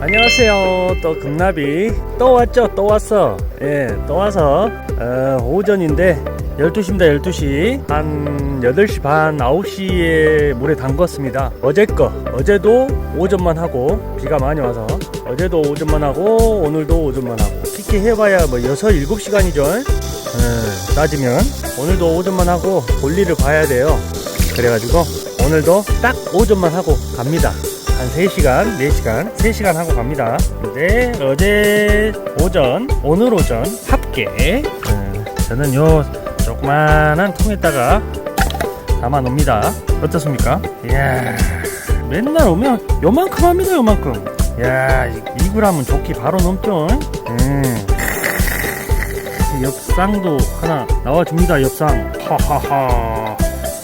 안녕하세요. 또 금나비 또 왔죠? 또 왔어. 예, 또 와서 어, 오전인데 12시입니다. 12시 한 8시 반 9시에 물에 담궜습니다. 어제 거 어제도 오전만 하고 비가 많이 와서 어제도 오전만 하고 오늘도 오전만 하고 키키 해봐야 뭐 6, 7시간이죠. 예, 따지면 오늘도 오전만 하고 볼일을 봐야 돼요. 그래가지고 오늘도 딱 오전만 하고 갑니다. 한 3시간, 4시간, 3시간 하고 갑니다. 근데 어제 오전, 오늘 오전 합계 음, 저는 요 조그만한 통에다가 담아 놓습니다. 어떻습니까? 이야, 맨날 오면 요만큼 합니다, 요만큼. 이야, 2g은 좋기 바로 넘죠? 음. 엽상도 하나 나와줍니다, 엽상. 하하하.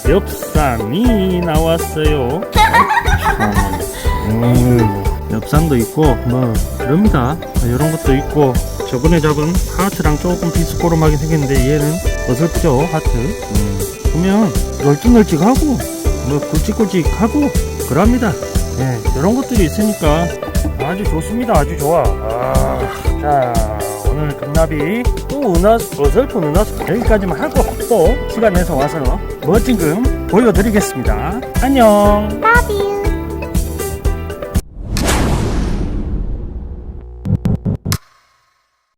엽상이 나왔어요. 음, 엽상도 있고 뭐 그럽니다. 이런 것도 있고 저번에 잡은 하트랑 조금 비스코름하게 생겼는데 얘는 어설프죠 하트? 음, 보면 널찍널찍하고 뭐 굵직굵직하고 그럽니다. 예, 이런 것들이 있으니까 아주 좋습니다. 아주 좋아. 아, 자 오늘 금나비 또 은하수 어설픈 은하수 여기까지만 하고 또 시간 내서 와서 멋진 금 보여드리겠습니다. 안녕. you.